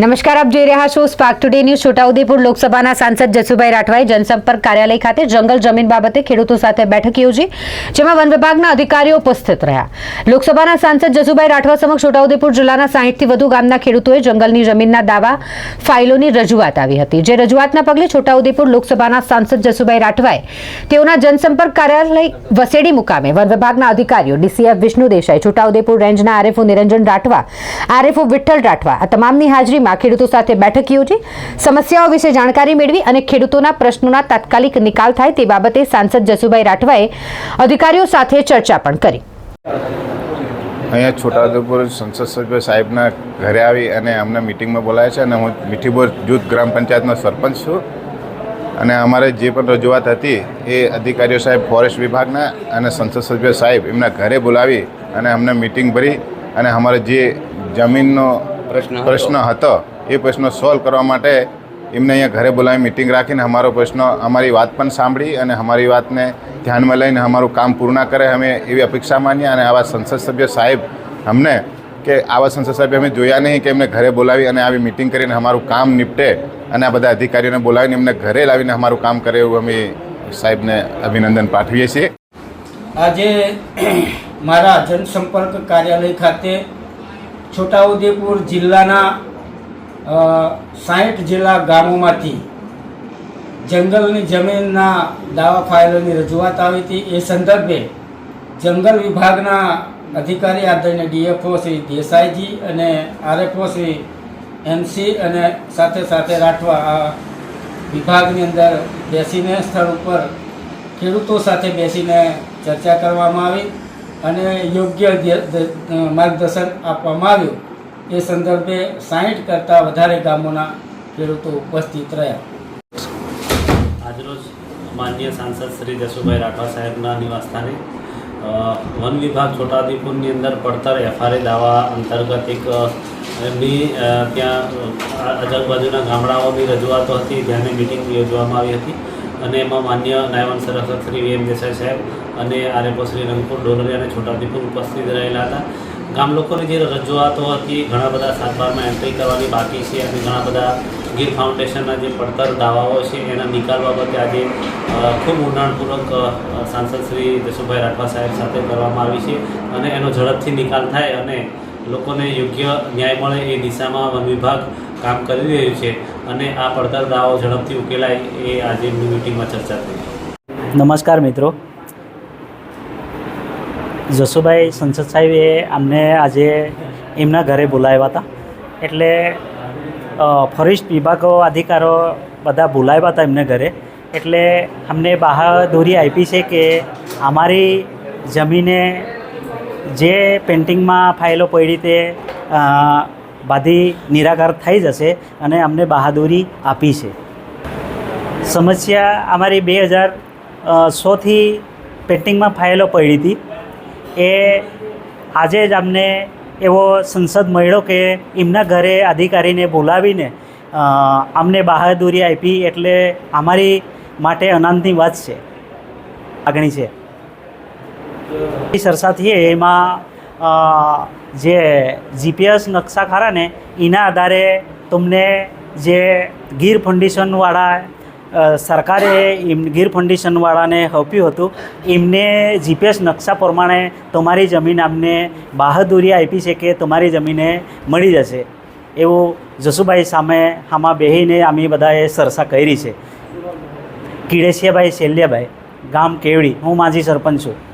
નમસ્કાર, આપ જોઈ રહ્યા છો સ્પાર્ક ટુડે ન્યૂઝ છોટાઉદેપુર લોકસભાના સાંસદ જસુભાઈ રાઠવાએ જનસંપર્ક કાર્યાલય ખાતે જંગલ જમીન બાબતે ખેડૂતો સાથે બેઠક યોજી, જેમાં વન વિભાગના અધિકારીઓ ઉપસ્થિત રહ્યા. લોકસભાના સાંસદ જસુભાઈ રાઠવા સમક્ષ છોટાઉદેપુર જિલ્લાના સાહીઠથી વધુ ગામના ખેડૂતોએ જંગલની જમીનના દાવા, ફાઇલોની રજૂઆત આવી હતી. જે રજૂઆતના પગલે છોટાઉદેપુર લોકસભાના સાંસદ જસુભાઈ રાઠવાએ તેઓના જનસંપર્ક કાર્યાલય વસેડી મુકામે વન વિભાગના અધિકારીઓ ડીસીએફ વિષ્ણુ દેસાઈ, છોટાઉદેપુર રેન્જના આરએફઓ નિરંજન રાઠવા, આરએફઓ વિઠ્ઠલ રાઠવા, આ તમામની હાજરીમાં ખેડૂતો સાથે બેઠક યોજી સમસ્યાઓ વિશે જાણકારી મેળવી અને ખેડૂતોના પ્રશ્નોના તાત્કાલિક નિકાલ થાય તે બાબતે સાંસદ જસુભાઈ રાઠવાએ અધિકારીઓ સાથે ચર્ચા પણ કરી. અહીંયા છોટાઉદેપુર સંસદ સભ્ય સાહેબના ઘરે આવી અને અમને મિટિંગમાં બોલાયા છે અને હું મીઠીબોર જૂથ ગ્રામ પંચાયતનો સરપંચ છું. અને અમારે જે પણ રજૂઆત હતી એ અધિકારીઓ સાહેબ, ફોરેસ્ટ વિભાગના અને સંસદ સભ્ય સાહેબ એમના ઘરે બોલાવી અને અમને મિટિંગ ભરી અને અમારે જે જમીનનો પ્રશ્ન હતો. એ પ્રશ્નો સોલ્વ કરવા માટે એમને અહીંયા ઘરે બોલાવી મિટિંગ રાખીને અમારો પ્રશ્ન અમારી વાત પણ સાંભળી અને અમારી વાતને ધ્યાનમાં લઈને અમારું કામ પૂર્ણ કરે અમે એવી અપેક્ષા માની અને આવા સંસદ સભ્ય સાહેબ અમને કે આવા સંસદ સભ્ય અમે જોયા નહીં કે એમને ઘરે બોલાવી અને આવી મિટિંગ કરીને અમારું કામ નિપટે અને આ બધા અધિકારીઓને બોલાવીને એમને ઘરે લાવીને અમારું કામ કરે એવું અમે સાહેબને અભિનંદન પાઠવીએ છીએ. આજે મારા જનસંપર્ક કાર્યાલય ખાતે છોટાઉદેપુર જિલ્લાના સાહીઠ જેટલા ગામોમાંથી જંગલની જમીનના દાવા ફાઇલોની રજૂઆત આવી હતી. એ સંદર્ભે જંગલ વિભાગના અધિકારી આદરણીય ડીએફઓ શ્રી દેસાઈજી અને આરએફઓ શ્રી એમસી અને સાથે સાથે રાઠવા આ વિભાગની અંદર બેસીને સ્થળ ઉપર ખેડૂતો સાથે બેસીને ચર્ચા કરવામાં આવી. અને યોગ્ય માર્ગદર્શન આપવામાં આવ્યું. એ સંદર્ભે સાહીઠ કરતાં વધારે ગામોના ખેડૂતો ઉપસ્થિત રહ્યા. આજરોજ માનનીય સાંસદ શ્રી જસુભાઈ રાઠવા સાહેબના નિવાસસ્થાને વન વિભાગ છોટાઉદેપુરની અંદર પડતર એફઆરએ દાવા અંતર્ગત એક એમની ત્યાં આજુબાજુના ગામડાઓની રજૂઆતો હતી ત્યાંની મિટિંગ યોજવામાં આવી હતી. અને એમાં માન્ય નાયબ સંરક્ષક શ્રી વી એમ દેસાઈ સાહેબ અને આરેપો શ્રી રંગપુર ડોલરી અને છોટાઉદેપુર ઉપસ્થિત રહેલા હતા. ગામ લોકોની જે રજૂઆતો હતી, ઘણા બધા સાતબારમાં એન્ટ્રી કરવાની બાકી છે અને ઘણા બધા ગીર ફાઉન્ડેશનના જે પડતર દાવાઓ છે, એના નિકાલ બાબતે આજે ખૂબ ઊંડાણપૂર્વક સાંસદ શ્રી જશુભાઈ રાઠવા સાહેબ સાથે કરવામાં આવી છે અને એનો ઝડપથી નિકાલ થાય અને લોકોને યોગ્ય ન્યાય મળે એ દિશામાં વન વિભાગ કામ કરી રહ્યું છે અને આ પડતર દાવાઓ ઝડપથી ઉકેલાય એ આજે મિટિંગમાં ચર્ચા થઈ. નમસ્કાર મિત્રો. જસુભાઈ સંસદ સાહેબે અમને આજે એમના ઘરે બોલાવ્યા હતા. એટલે ફોરેસ્ટ વિભાગો અધિકારો બધા બોલાવ્યા હતા એમને ઘરે. એટલે અમને બહાદુરી આપી છે કે અમારી જમીને જે પેન્ટિંગમાં ફાઇલો પડી તે બધી નિરાકાર થઈ જશે અને અમને બહાદુરી આપી છે. સમસ્યા અમારી બે હજાર સોથી પેન્ટિંગમાં ફાઇલો પડી હતી. એ આજે જ અમને એવો સંસદ મળ્યો કે એમના ઘરે અધિકારીને બોલાવીને અમને બહાદુરી આપી એટલે અમારી માટે આનંદની વાત છે આગણી છે. એ સરસાથી એમાં જે જીપીએસ નકશા ખરા ને એના આધારે તમને જે ગીર ફાઉન્ડેશનવાળા સરકારે એમ ગીર ફાઉન્ડેશનવાળાને આપ્યું હતું. એમને જીપીએસ નકશા પ્રમાણે તમારી જમીન અમને બહાદુરી આપી છે કે તમારી જમીને મળી જશે. એવું જસુભાઈ સામે આમાં બેહીને અમે બધાએ સરસા કરી છે. કિડેશિયાભાઈ શૈલ્યાભાઈ, ગામ કેવડી, હું માજી સરપંચ છું.